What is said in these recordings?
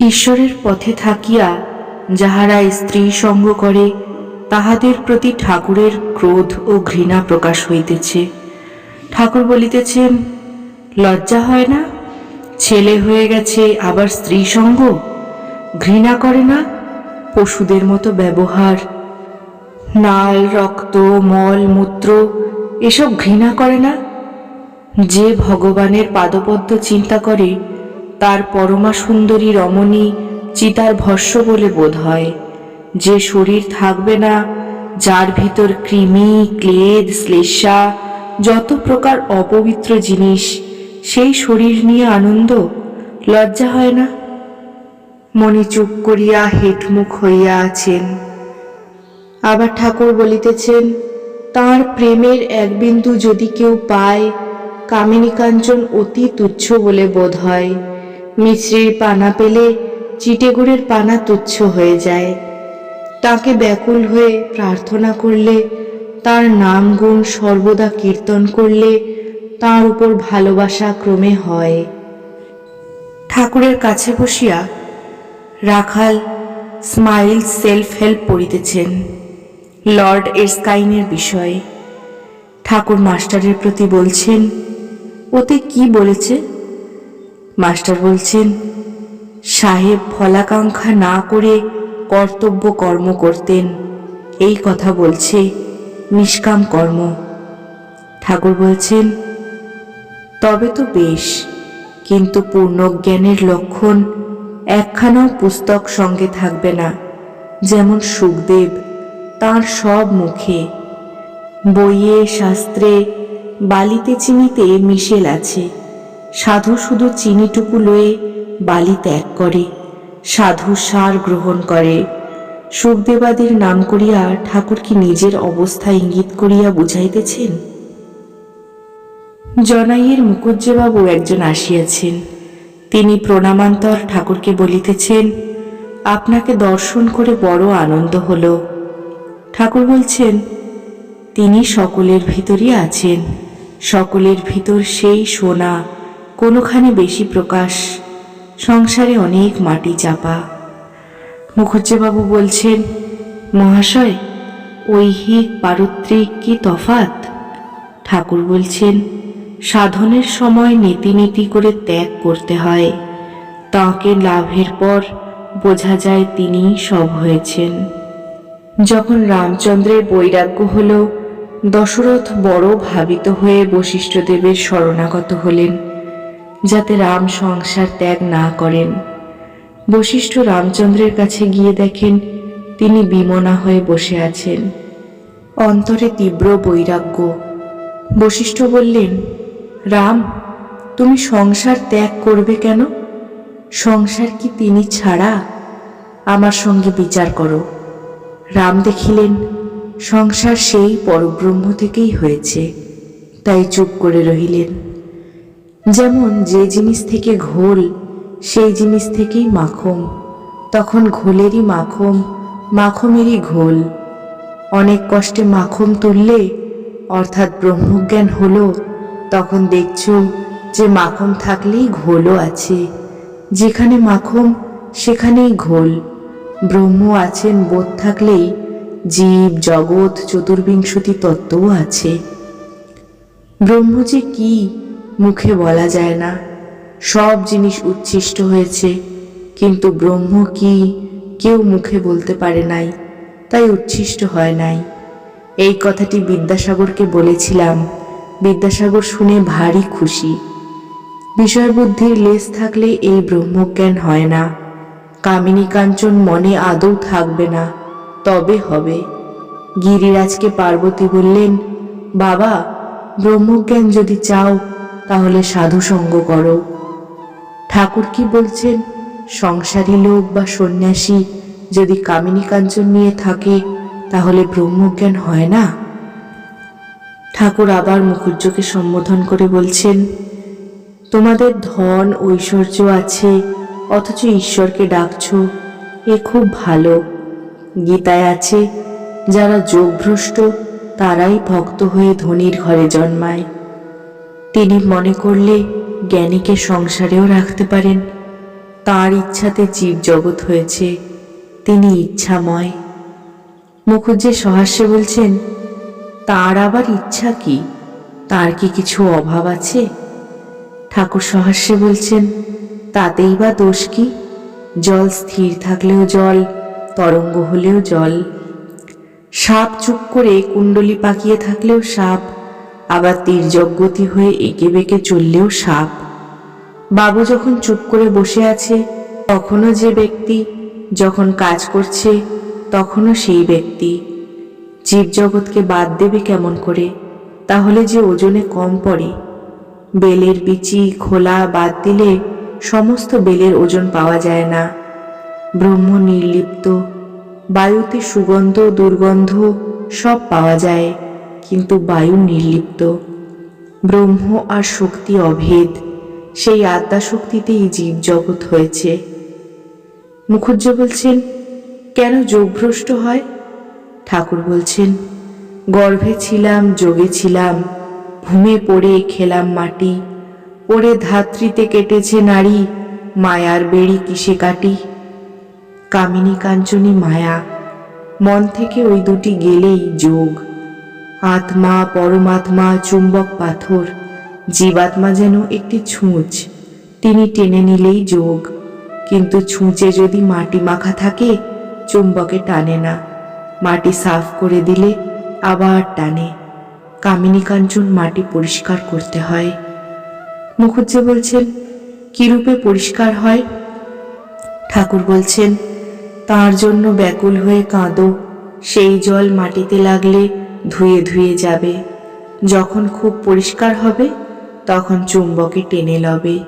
ঈশ্বরের পথে থাকিয়া যাহারা স্ত্রী সঙ্গ করে, তাহাদের প্রতি ঠাকুরের ক্রোধ ও ঘৃণা প্রকাশ হইতেছে। ঠাকুর বলিতেছেন, লজ্জা হয় না? ছেলে হয়ে গেছে, আবার স্ত্রী সঙ্গ? ঘৃণা করে না? পশুদের মতো ব্যবহার। নাল, রক্ত, মল, মূত্র, এসব ঘৃণা করে না? যে ভগবানের পাদপদ্ম চিন্তা করে তার পরমা সুন্দরী রমণী চিতার ভস্য বলে বোধ হয়। যে শরীর থাকবে না, যার ভিতর কৃমি, ক্লেদ, শ্লেষা, যত প্রকার অপবিত্র জিনিস, সেই শরীর নিয়ে আনন্দ? লজ্জা হয় না? মনে চুপ করিয়া হেটমুখ হইয়া আছেন। আবার ঠাকুর বলিতেছেন, তার প্রেমের এক বিন্দু যদি কেউ পায় কামিনী কাঞ্চন অতি তুচ্ছ বলে বোধ হয়। মিশ্রির পানা পেলে চিটেগুড়ের পানা তুচ্ছ হয়ে যায়। তাকে ব্যাকুল হয়ে প্রার্থনা করলে, তার নাম গুণ সর্বদা কীর্তন করলে তার উপর ভালোবাসা ক্রমে হয়। ঠাকুরের কাছে বসিয়া রাখাল স্মাইল সেলফ হেল্প পড়িতেছেন লর্ড এরস্কাইনের বিষয়ে। ঠাকুর মাস্টারের প্রতি বলছেন, ওতে কি বলেছে? মাস্টার বলছেন, সাহেব ফলাকাঙ্ক্ষা না করে কর্তব্য কর্ম করতেন। এই কথা বলছে নিষ্কাম কর্ম। ঠাকুর বলছেন, তবে তো বেশ, কিন্তু পূর্ণজ্ঞানের লক্ষণ একখানাও পুস্তক সঙ্গে থাকবে না। যেমন সুখদেব, তার সব মুখে। বইয়ে, শাস্ত্রে, বালিতে চিনিতে মিশেল আছে। সাধু শুধু চিনিটুকু লয়ে বালি ত্যাগ করে, সাধু সার গ্রহণ করে। সুখদেবাদির নাম করিয়া ঠাকুর কি নিজের অবস্থা ইঙ্গিত করিয়া বুঝাইতেছেন? জনাইয়ের মুকুজ্জবাবু একজন আসিয়াছেন। তিনি প্রণামান্তর ঠাকুরকে বলিতেছেন, আপনাকে দর্শন করে বড় আনন্দ হলো। ঠাকুর বলছেন, তিনি সকলের ভিতরই আছেন। সকলের ভিতর সেই সোনা কোনোখানে বেশি প্রকাশ। সংসারে অনেক মাটি চাপা। মুখুজ্জেবাবু বলছেন, মহাশয়, ঐহিক পারত্রিক কি তফাত ঠাকুর বলছেন, সাধনের সময় নীতি নীতি করে ত্যাগ করতে হয়। তাঁকে লাভের পর বোঝা যায় তিনিই সব হয়েছেন। যখন রামচন্দ্রের বৈরাগ্য হল, দশরথ বড় ভাবিত হয়ে বশিষ্ঠদেবের শরণাগত হলেন। যাতে রাম সংসার ত্যাগ না করেন। বশিষ্ঠ রামচন্দ্রের কাছে গিয়ে দেখেন তিনি বিমনা হয়ে বসে আছেন। অন্তরে তীব্র বৈরাগ্য। বশিষ্ঠ বললেন, রাম, তুমি সংসার ত্যাগ করবে কেন? সংসার কি তিনি ছাড়া? আমার সঙ্গে বিচার করো। রাম দেখিলেন, সংসার সেই পরব্রহ্ম থেকেই হয়েছে। তাই চুপ করে রহিলেন। যেমন যে জিনিস থেকে ঘোল, সেই জিনিস থেকেই মাখম তখন ঘোলেরই মাখম মাখমেরই ঘোল। অনেক কষ্টে মাখম তুললে, অর্থাৎ ব্রহ্মজ্ঞান হলো, তখন দেখছ যে মাখন থাকলেই ঘোলও আছে। যেখানে মাখন, সেখানেই ঘোল। ব্রহ্ম আছেন, বোধ থাকলেই জীব, জগৎ, চতুর্বিংশতি তত্ত্বও আছে। ব্রহ্ম যে কি মুখে বলা যায় না। সব জিনিস উচ্ছিষ্ট হয়েছে, কিন্তু ব্রহ্ম কি কেউ মুখে বলতে পারে নাই, তাই উচ্ছিষ্ট হয় নাই। এই কথাটি বিদ্যাসাগরকে বলেছিলাম। বিদ্যাসাগর শুনে ভারী খুশি। বিষয় বুদ্ধির লেস থাকলে এই ব্রহ্মজ্ঞান হয় না। কামিনী কাঞ্চন মনে আদৌ থাকবে না, তবে হবে। গিরিরাজকে পার্বতী বললেন, বাবা, ব্রহ্মজ্ঞান যদি চাও তাহলে সাধু সঙ্গ করো। ঠাকুর কি বলছেন? সংসারী লোক বা সন্ন্যাসী যদি কামিনী কাঞ্চন নিয়ে থাকে, তাহলে ব্রহ্মজ্ঞান হয় না? ঠাকুর আবার মুখুজ্জকে সম্বোধন করে বলছেন, তোমাদের ধন, ঐশ্বর্য আছে, অথচ ঈশ্বরকে ডাকছো, এ খুব ভালো। গীতায় আছে, যারা যোগভ্রষ্ট, তারাই ভক্ত হয়ে ধনির ঘরে জন্মায়। তিনি মনে করলে জ্ঞানীকে সংসারেও রাখতে পারেন। তার ইচ্ছাতে জীব জগৎ হয়েছে, তিনি ইচ্ছাময়। মুখুজ্জে সহাস্যে বলছেন, তার আবার ইচ্ছা কি? তার কি কিছু অভাব আছে? ঠাকুর সহাস্যে বলছেন, তাতেই বা দোষ কি? জল স্থির থাকলেও জল, তরঙ্গ হলেও জল। সাপ চুপ করে কুণ্ডলি পাকিয়ে থাকলেও সাপ আবার তীর্যগতি হয়ে এঁকে বেঁকে চললেও সাপ। বাবু যখন চুপ করে বসে আছে, তখনও যে ব্যক্তি যখন কাজ করছে, তখনও সেই ব্যক্তি। জীবজগৎকে বাদ দেবে কেমন করে? তাহলে যে ওজনে কম পড়ে। বেলের বিচি খোলা, বাদ দিলে সমস্ত বেলের ওজন পাওয়া যায় না। ব্রহ্ম, নির্লিপ্ত, বায়ুতে সুগন্ধ, দুর্গন্ধ সব পাওয়া যায়। কিন্তু বায়ু নির্লিপ্ত। ব্রহ্ম আর শক্তি অভেদ, সেই আত্মা শক্তিতেই জীব জগৎ হয়েছে। মুখুজ্জ বলছেন, কেন যোগভ্রষ্ট হয়? ঠাকুর বলছেন, গর্ভে ছিলাম, যোগে ছিলাম, ঘুমে পড়ে খেলাম মাটি, পড়ে ধাত্রীতে কেটেছে নারী, মায়ার বেড়ি কিসে কাটি? কামিনী কাঞ্চনী মায়া, মন থেকে ওই দুটি গেলেই যোগ। আত্মা, পরমাত্মা, চুম্বক, পাথর। জীবাত্মা যেন একটি ছুঁচ। তিনি টেনে নিলেই যোগ। কিন্তু ছুঁচে যদি মাটি মাখা থাকে, চুম্বকে টানে না। মাটি সাফ করে দিলে আবার টানে। কামিনী কাঞ্চন মাটি পরিষ্কার করতে হয়। মুখুজ্জে বলছেন কিরূপে পরিষ্কার হয়? ঠাকুর বলছেন, তার জন্য ব্যাকুল হয়ে কাঁদো। সেই জল মাটিতে লাগলে ধুয়ে ধুয়ে যাবে। যখন খুব পরিষ্কার হবে, তখন চুম্বকে টেনে লবে।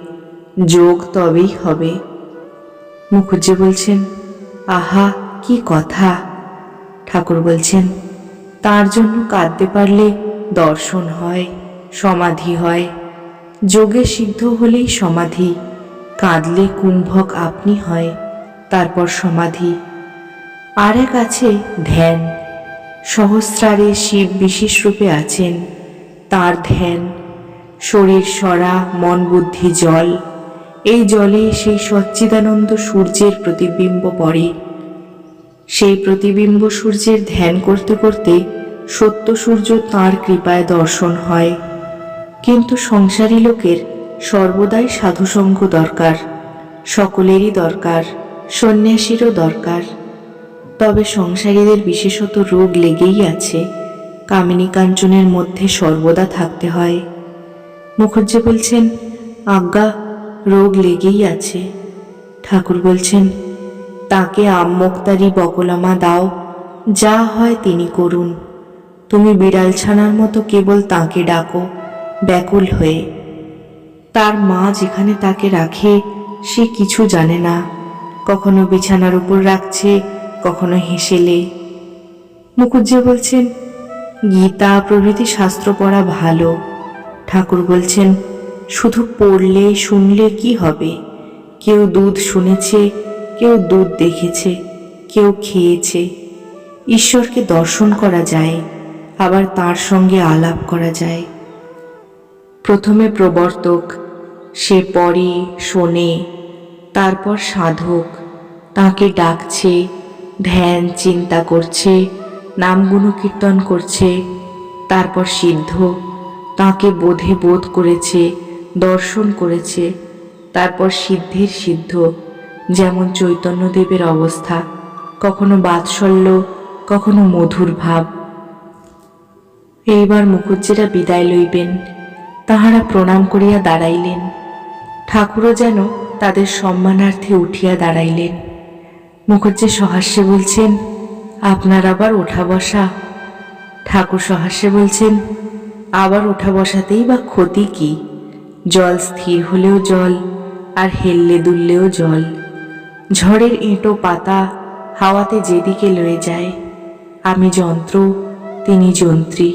যোগ তবেই হবে। মুখুজ্জে বলছেন, আহা, কি কথা। ঠাকুর বলছেন, তার জন্য কাঁদতে পারলে দর্শন হয়, সমাধি হয়। যোগে সিদ্ধ হলেই সমাধি, কাঁদলে কুম্ভক আপনি হয়, তারপর সমাধি। আর এক আছে ধ্যান। সহস্রারে শিব বিশেষ রূপে আছেন। তার ধ্যান, শরীর সরা, মন বুদ্ধি জল। এই জলে সেই সচ্চিদানন্দ সূর্যের প্রতিবিম্ব পড়ে। সেই প্রতিবিম্ব সূর্যের ধ্যান করতে করতে সত্য সূর্য তাঁর কৃপায় দর্শন হয়। কিন্তু সংসারী লোকের সর্বদাই সাধুসঙ্গ দরকার, সকলেরই দরকার, সন্ন্যাসীরও দরকার। তবে সংসারীদের বিশেষত রোগ লেগেই আছে। কামিনী কাঞ্চনের মধ্যে সর্বদা থাকতে হয়। মুখুজ্জে বলছেন, আজ্ঞা, রোগ লেগেই আছে। ঠাকুর বলছেন, তাকে আম্মোক্তারি বকলামা দাও, যা হয় তিনি করুন। তুমি বিড়াল ছানার মতো কেবল তাকে ডাকো, ব্যাকুল হয়ে। তার মা যেখানে তাকে রাখে, সে কিছু জানে না। কখনো বিছানার উপর রাখছে কখনো হেসেলে। মুখুজ্জে বলছেন, গীতা প্রভৃতি শাস্ত্র পড়া ভালো। ঠাকুর বলছেন, শুধু পড়লে শুনলে কি হবে? কেউ দুধ শুনেছে, কেউ দুধ দেখেছে, কেউ খেয়েছে। ঈশ্বরকে দর্শন করা যায়, আবার তার সঙ্গে আলাপ করা যায়। প্রথমে প্রবর্তক, সে পড়ে শোনে, তারপর সাধক, তাকে ডাকছে ধ্যান, চিন্তা করছে নামগুণ কীর্তন করছে, তারপর সিদ্ধ, তাকে বোধে বোধ করেছে, দর্শন করেছে, তারপর সিদ্ধির সিদ্ধ, যেমন চৈতন্যদেবের অবস্থা, কখনো বাৎসল্য, কখনো মধুর ভাব। এইবার মুখুজ্জেরা বিদায় লইবেন, তাহারা প্রণাম করিয়া দাঁড়াইলেন, ঠাকুরও যেন তাদের সম্মানার্থে উঠিয়া দাঁড়াইলেন। মুখুজ্জে সহাস্যে বলছেন, আপনার আবার ওঠা বসা। ঠাকুর সহাস্যে বলছেন, আবার ওঠা বসাতেই বা ক্ষতি কি? জল স্থির হলেও জল, আর হেললে দুললেও জল। ঝড়ের এঁটো পাতা হাওয়াতে যেদিকে লয়ে যায়, আমি যন্ত্র, তিনি যন্ত্রী।